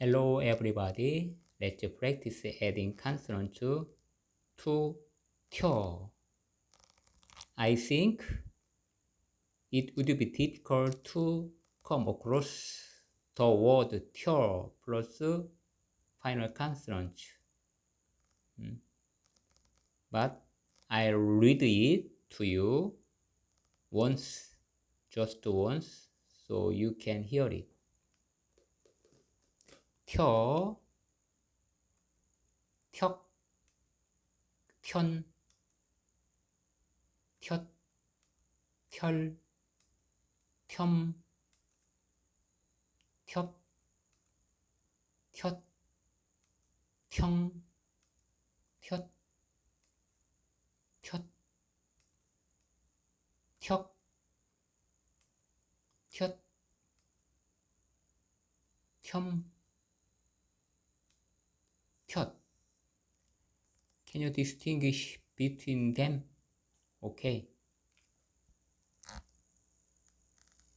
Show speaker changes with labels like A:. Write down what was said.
A: Hello everybody. Let's practice adding consonant to to 켜. I think it would be difficult to come across the word 켜 plus final consonant. Hmm. But I'll read it to you once, just once, so you can hear it. 켜, 켜, 켠, 켜, 켤, 켠, 켜, 켜, 켜, 켜, 켜, 켜, 켜, 켜, Can you distinguish between them? Okay.